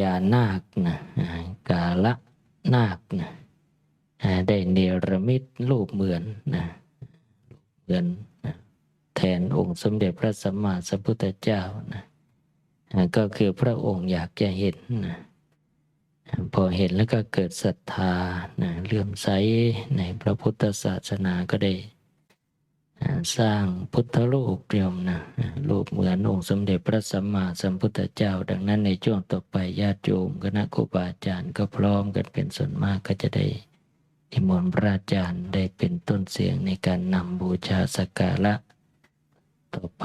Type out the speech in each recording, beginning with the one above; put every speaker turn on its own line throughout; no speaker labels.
ญานาคนะกาละนาคนะได้เนรมิตรูปเหมือนนะเหมือนแทนองค์สมเด็จพระสัมมาสัมพุทธเจ้านะก็คือพระองค์อยากจะเห็นนะพอเห็นแล้วก็เกิดศรัทธานะเลื่อมใสในพระพุทธศาสนาก็ได้ สร้างพุทธรูปเรียมนะรูปเหมือนองค์สมเด็จพระสัมมาสัมพุทธเจ้า ดังนั้นในช่วงต่อไปญาติโยมคณะครูบาอาจารย์ก็พร้อมกันเป็นส่วนมากก็จะได้นิมนต์พระอาจารย์ได้เป็นต้นเสียงในการนำบูชาสักการะต่อไป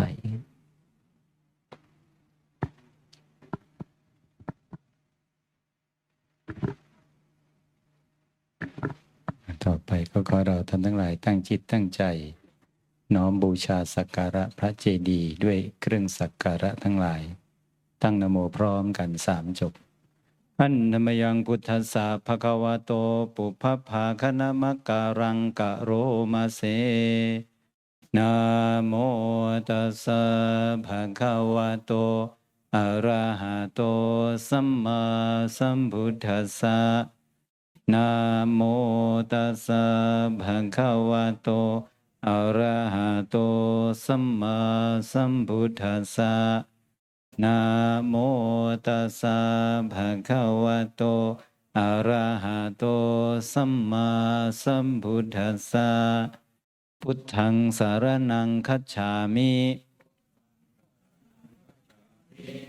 ต่อไปก็ขอเราท่านทั้งหลายตั้งจิตตั้งใจ น้อมบูชาสักการะพระเจดีย์ด้วยเครื่องสักการะทั้งหลาย ตั้งนโมพร้อมกันสามจบอันนมยังพุทธัสสะภะคะวะโต ปุพพาคณมการังกะโรมาเสนะโมตัสสะภะคะวะโต อะระหะโต สัมมาสัมพุทธัสสะนะโมตัสสะภะคะวะโต อรหะโตสัมมาสัมพุทธัสสะนะโมตัสสะภะคะวะโตอะระหะโตสัมมาสัมพุทธัสสะพุทธังสารนังคัจฉามิ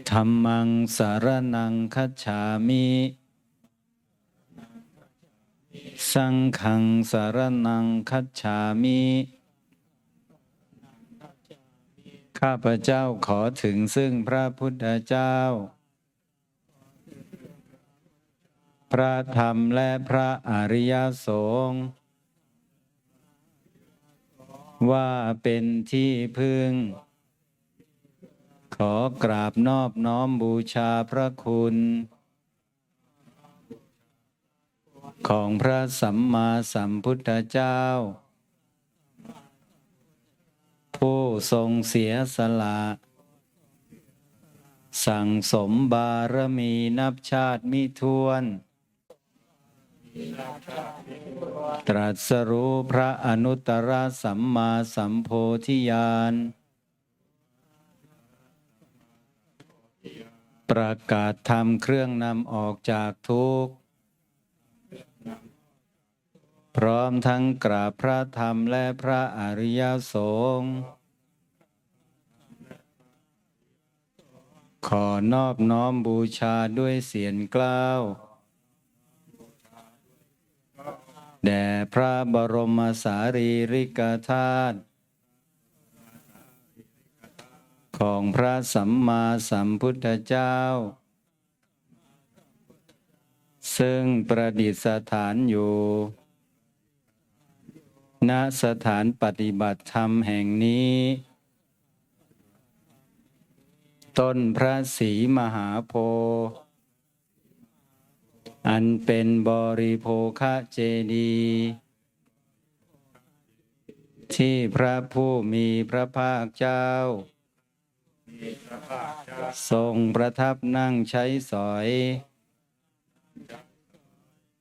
ธัมมังสารนังคัจฉามิสังฆังสารนังคัจฉามิ ข้าพเจ้าขอถึงซึ่งพระพุทธเจ้า พระธรรมและพระอริยสงฆ์ว่าเป็นที่พึ่ง ขอกราบนอบน้อมบูชาพระคุณ ของพระสัมมาสัมพุทธเจ้า ผู้ทรงเสียสละ สั่งสมบารมีนับชาติมิทวน ตรัสรู้พระอนุตตรสัมมาสัมโพธิญาณประกาศธรรมเครื่องนำออกจากทุกข์ พร้อมทั้งกราบพระธรรมและพระอริยสงฆ์ขอนอบน้อมบูชาด้วยเสียงกล้าว แด่พระบรมสารีริกธาตุของพระสัมมาสัมพุทธเจ้า ซึ่งประดิษฐานอยู่ ณสถานปฏิบัติธรรมแห่งนี้ ต้นพระศรีมหาโพธิ์อันเป็นบริโภคะเจดีย์ที่พระผู้มีพระภาคเจ้า ทรงประทับนั่งใช้สอย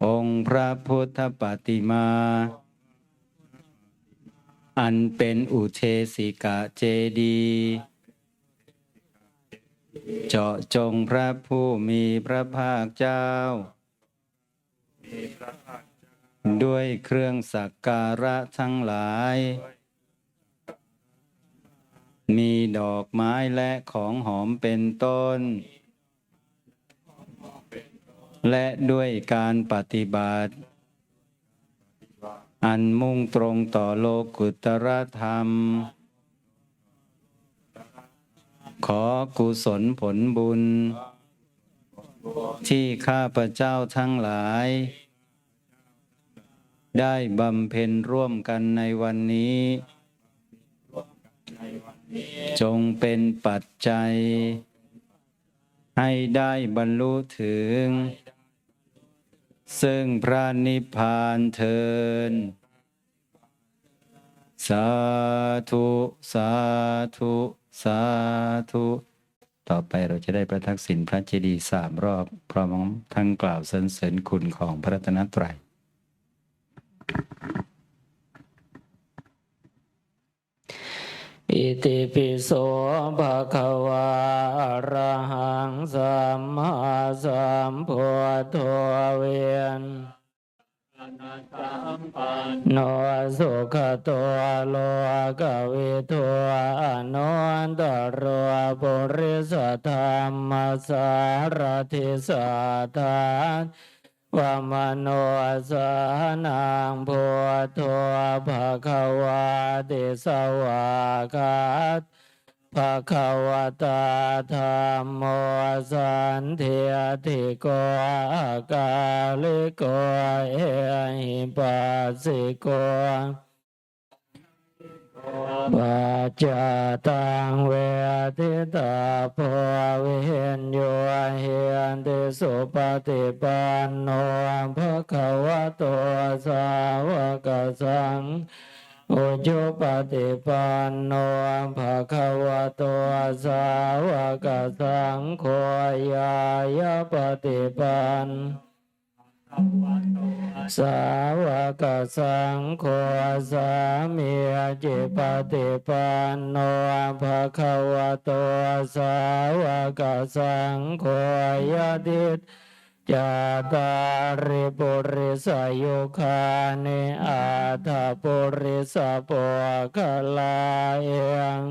องค์พระพุทธปฏิมา อันเป็นอุเทสิกะเจดีเจาะจงพระผู้มีพระภาคเจ้า ด้วยเครื่องสักการะทั้งหลาย มีดอกไม้และของหอมเป็นต้น และด้วยการปฏิบัติ อันมุ่งตรงต่อโลกุตรธรรม ขอกุศลผลบุญ ที่ข้าพระเจ้าทั้งหลาย ได้บำเพ็ญร่วมกันในวันนี้ จงเป็นปัจจัย ให้ได้บรรลุถึง ซึ่งพระนิพพานเทิน สาธุ สาธุ สาธุ ต่อไปเราจะได้ประทักษิณพระเจดีย์สามรอบพร้อมทั้งกล่าวสรรเสริญคุณของพระตนตรัย
อิติปิโสภะคะวะอะระ สุขตัวโลกวิทัวอนุนตรวปุริสธรรมสารทิสัทธานวามโนสานังพุทโธภควาติสวากาตภควตาธรรมโมสันเทียติโกอากาลิโกเอหิปัสสิโก ปัจจตังเวทิตาภวเวนโยเหียนติสุปฏิปันโนภะคะวะโตสาวกสังอุจุปฏิปันโนภะคะวะโตสาวกสังโฆยายาปฏิปันสาวกสังโฆสามี จิปฏิปันโนภะคะวะโตสาวกสังโฆยติจาตาริปุริสยุคานิอาทาปุริสปุคลาเอง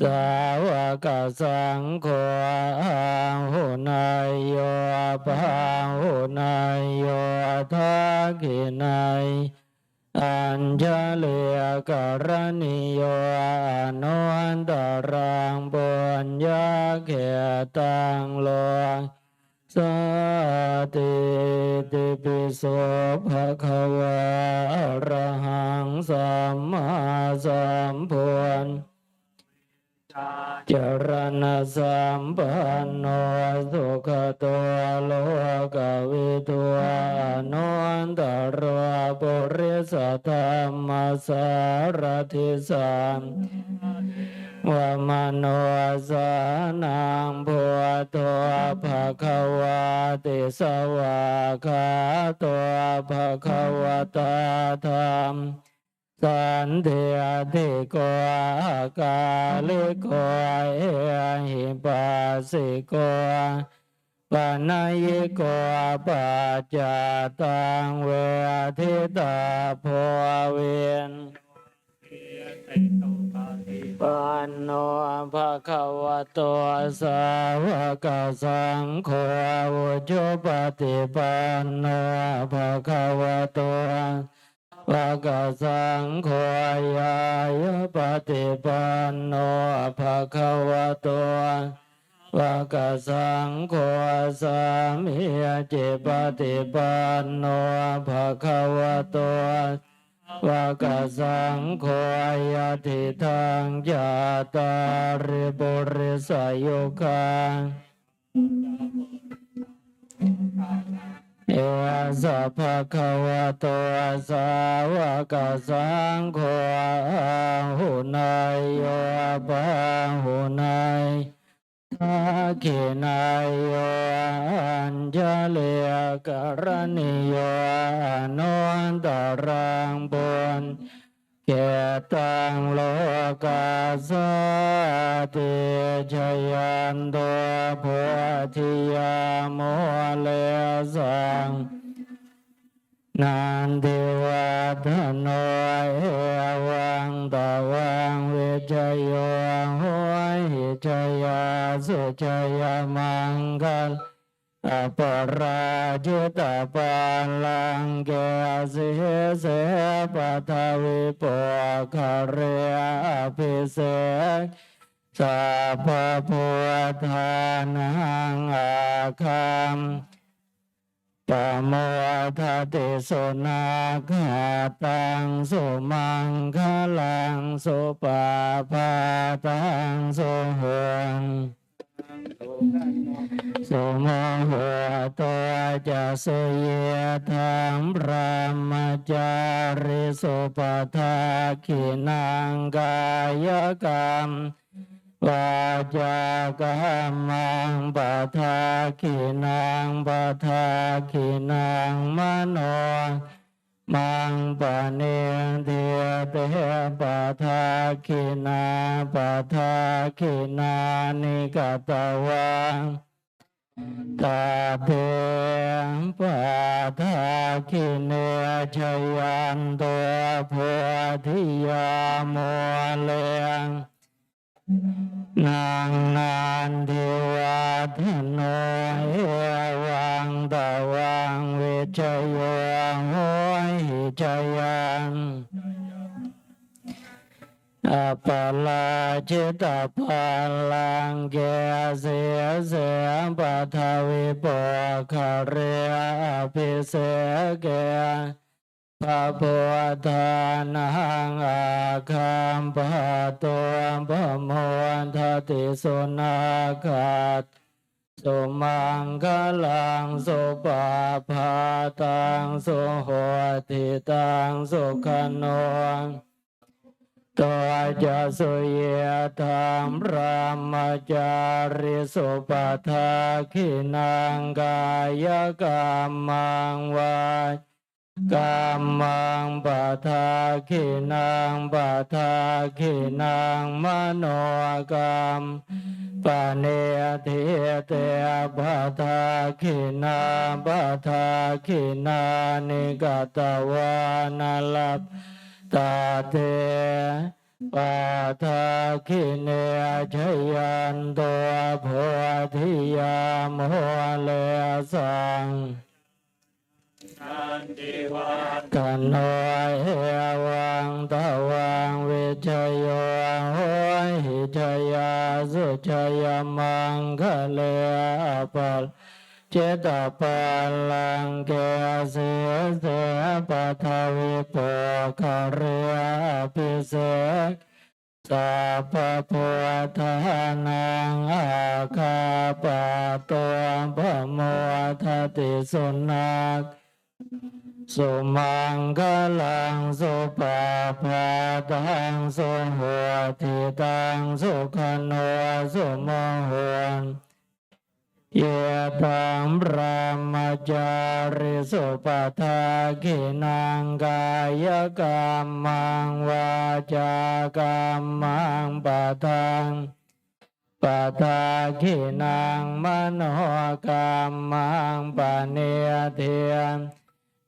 สาวกสังโฆอาหุนายโยปาหุนายโยทักขินาย อัญชลียกรณิโยอนุอันตรังปุญญาเขตังโลสติติปิโสภะคะวะอะระหังสัมมาสัมพุทธ จรณสัมปันโนสุขตัวโลกวิทัวอนุนตรวปุริสธรรมสารทิสัมวามโนสานังพุทโธภะคะวาติสวากาตัวภะคะวะตาธรรม สันเทียติโกอากาลิโกเอหิปัสสิโกปนายโกปัจจตังเวทิตาโพเวนปันโนภะคะวะโตสาวกสังโฆอุจุปฏิปันโนภะคะวะโต ภะคะสังโฆยายปฏิปันโนภะคะวะโตภะคะสังโฆสามิยจิปฏิปันโนภะคะวะโตภะคะสังโฆยติทังยาตาริบุริสายุคา เอสะภะคะวะโตสาวกสังโฆอาหุนายโยปะหุนายทักขินายโยอัญชลียกรณิโยอนุนตรังบุญ เกตังโลกาสาติชยันตัวพุทธิยาโมเลสังนันทิวัฒโนเอวังตวังวิจโยหหิจยาสุจยามังคล ปราจิตปันลังเกสิเสปทวิปคเรอภิเสกสัพพุทธานังอาคัมปโมทติสุนาคาตังสุมังคลังสุปาปาตังสุหัง สุมโหตัวจะสุเยธรรมรามจาริสุปทาขินังกายกรรมวาจากรรมังปะทาคินังปะทาคินังมโน มังปะเนเทเตปะทาคินาปะทาคินานิกาตวังตาเตปะทาคิเนชยันตัวโพธิยาโมเลง จิตตปาลังเกเสเสปัทวิปคาเรอภิเสเกพระโพธานังอาคัมปะตัวพระโมทติสุนาคาตสุมังคลังสุปาพาตังสุโหติตังสุขโน ตัวจะสุเยธรรมรามจาริสุปทาขินังกายกรรมังวากัมมังปะทาขินังปะทาขินังมโนกรรมปเนติเตปะทาขินาปะทาขินานิกตวานาลับ ตาเตปะทาขิเนชยันตัวโพธิยาโมเลสังกันโนเอวังตะวังวิจโยโหหิจยาสุจยมังคะเลอปะเจตปาลังเกเสเสปัทวิปคาเรปิเสกสัพพุทธานังอาคาปะตัวพระโมทติสุนักสุมังคลังสุปาปาตังสุหัวทิตังสุขโนสุมหวน เยตังพระมจาริสุปทาขินังกายกรรมังวาจากรรมังปะทังปะทาขินังมโนกรรมังปะเนเทียน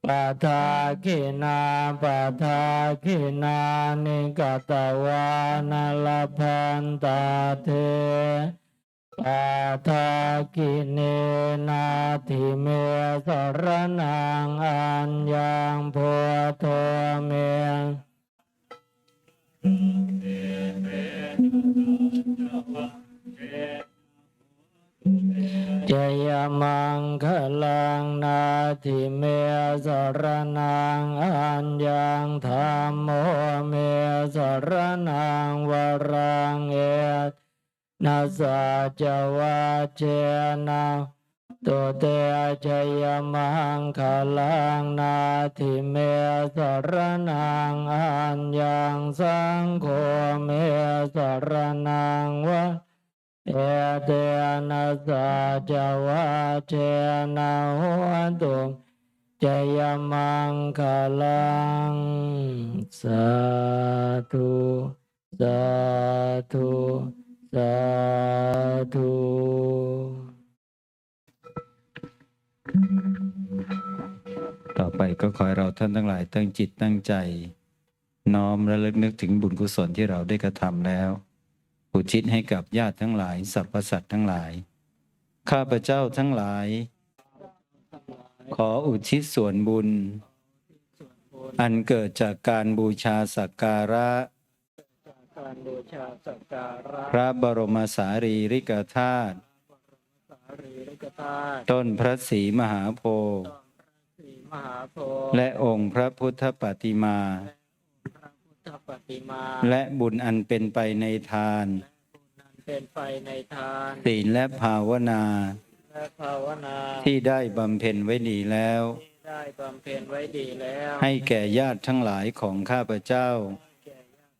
ปะทาขินาปะทาขินานิกตวานาลพันตาเท ปะทาขิเนนาทิเมสรนังอัญญังโพโทเมจยมังคลังนาทิเมสรนังอัญญังธรรมโมเมสรนังวรังเอต นาสาจวาเจนะตุเตจยมังคลังนาทิเมสรนังอัญญังสังโฆเมสรนังวะเอเตนะสาจวะเจนะหัวตุจยมังคลังสาธุสาธุ สาธุ
ต่อไปก็ขอให้เราท่านทั้งหลายตั้งจิตตั้งใจ น้อมระลึกนึกถึงบุญกุศลที่เราได้กระทำแล้วอุทิศให้กับญาติทั้งหลายสรรพสัตว์ทั้งหลาย ข้าพเจ้าทั้งหลาย ขออุทิศส่วนบุญ อันเกิดจากการบูชาสักการะ
การบูชาสักการะ
พระบรมสารีริกธาตุ
สารีริกธาตุ
ต้นพระศรีมหาโพธิ์
สีมหาโพธิ์
และองค์พระพุทธปฏิมา
พระพุทธปฏิมา
และบุญอันเป็นไปในทาน
นั้นเป็นไปในทาน
ศีลและภาวนา
และภาวนา
ที่ได้บำเพ็ญไว้ดีแล้ว
ที่ได้บำเพ็ญไว้ดีแล้ว
ให้แก่ญาติทั้งหลายของข้าพเจ้า
แก่ญาติ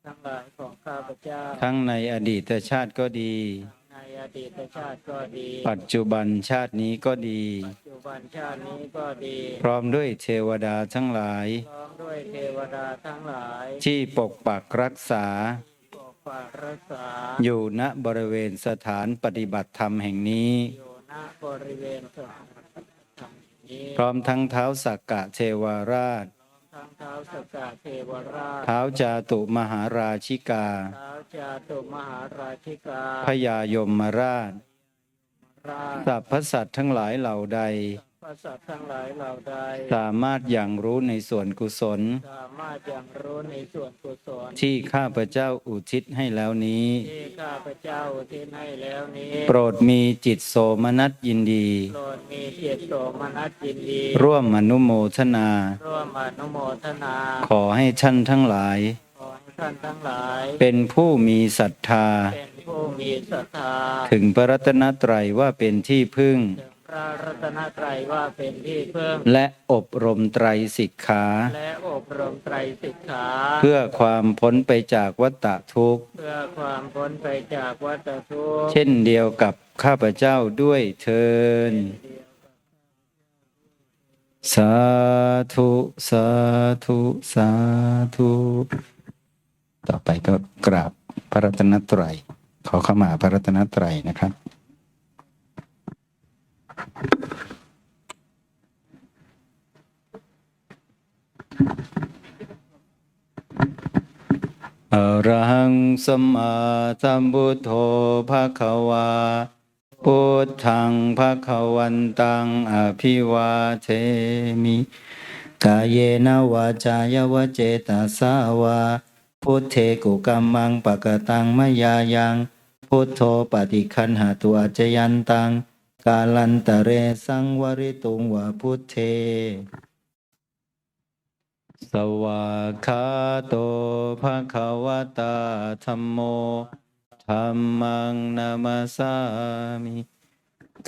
ทั้งหลายของข้าพเจ้า
ทั้งในอดีตชาติก็ดี
ในอดีตชาติก็ดี
ปัจจุบันชาตินี้ก็ดี
ปัจจุบันชาตินี้ก็ดี
พร้อมด้วยเทวดาทั้งหลาย
พร้อมด้วยเทวดาทั้งหลาย
ที่ปกปักรักษา
ปกปักรักษา
อยู่ณบริเวณสถานปฏิบัติธรรมแห่งนี้
อยู่ณบริเวณสถานปฏิบัติธรรมนี้
พร้อมทั้งเท้าสักกะเทวราช
ทั้งเท้าสกกาเทวราช
เท้าจาตุมหาราชิกา
เท้าจาตุมหาราชิกา
พญายมราช
ราช
สัพพสัตว์ทั้งหลายเหล่าใด
พระ สัตว์ทั้งหลายเหล่าใด
สามารถอย่างรู้ในส่วนกุศล
สามารถยังรู้ในส่วนกุศล
ที่ข้าพเจ้าอุทิศให้แล้วนี้
ที่ข้าพเจ้าอุที่ให้แล้วนี้
โปรดมีจิตโสมนัสยินดี
โปรดมีเกียรติโสมนัสยินดี
ร่วมอนุโมทนา
ร่วมอนุโมทนา
ขอให้ท่านทั้งหลาย
ขอให้ท่านทั้งหลาย
เป็นผู้มีศรัทธา
เป็นผู้มีศรัทธา
ถึงพระรัตนตรัยว่าเป็นที่พึ่ง
ถึง พระรัตนตรัยว่าเป็นที่พึ่ง
และอบรมไตรสิกขา
และอบรมไตรสิกขา
เพื่อความพ้นไปจากวัฏฏะทุกข์
เพื่อความพ้นไปจากวัฏทุกข์
เช่นเดียวกับข้าพเจ้าด้วยเทินสาธุ สาธุ สาธุ ต่อไปก็กราบพระรัตนตรัย ขอเข้ามาพระรัตนตรัยนะครับ อรหังสมมาสัมพุทโธภะคะวาพุทธังภะคะวันตังอภิวาเทมิกายเยนวาจายวเจตาสาวาพุทเทกุกัมมังปะกตังมยายังพุทโธปฏิคันหาตัวจยันตัง กาลันตะเรสังวริตุงวาพุทเท สวากาโตภะคะวะตาธัมโมธัมมังนามาสามิ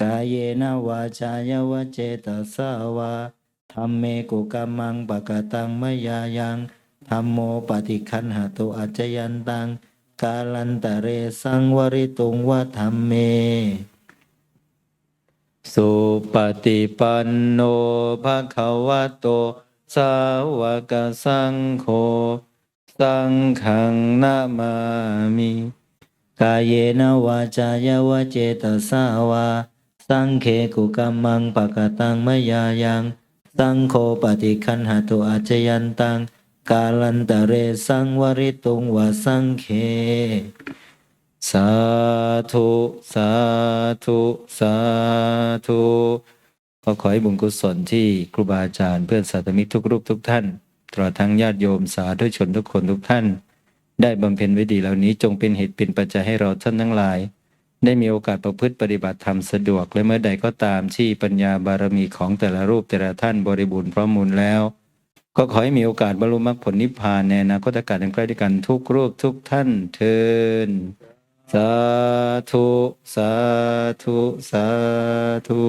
กายเยนวาจายวเจตสาวาธัมเมกุกัมมังปะกตังมยายังธัมโมปฏิคันหาตุอัจยันตัง กาลันตะเรสังวริตุงวะธัมเม สุปฏิปันโนภะคะวะโต สาวกสังโฆ สังฆังนามามิ กายเยนวาจายวเจตสาวา สังเคกุกัมมังปะกตังมยายัง สังโฆปฏิคันหาตุอาจยันตัง กาลันตะเรสังวริตุงวาสังเค สาธุ สาธุ สาธุขอขอให้บุญกุศลที่ครูบาอาจารย์เพื่อนสาธมิกทุกรูปทุกท่านตลอดทั้งญาติโยมสาธุชนทุกคนทุกท่าน ได้บำเพ็ญไว้ดีเหล่านี้จงเป็นเหตุเป็นปัจจัยให้เราท่านทั้งหลาย ได้มีโอกาสประพฤติปฏิบัติธรรมสะดวก และเมื่อใดก็ตามที่ปัญญาบารมีของแต่ละรูปแต่ละท่านบริบูรณ์พร้อมมูลแล้ว ก็ขอให้มีโอกาสบรรลุมรรคผลนิพพานในอนาคตการใกล้ด้วยกันทุกรูปทุกท่านเทิน สาธุ สาธุ สาธุ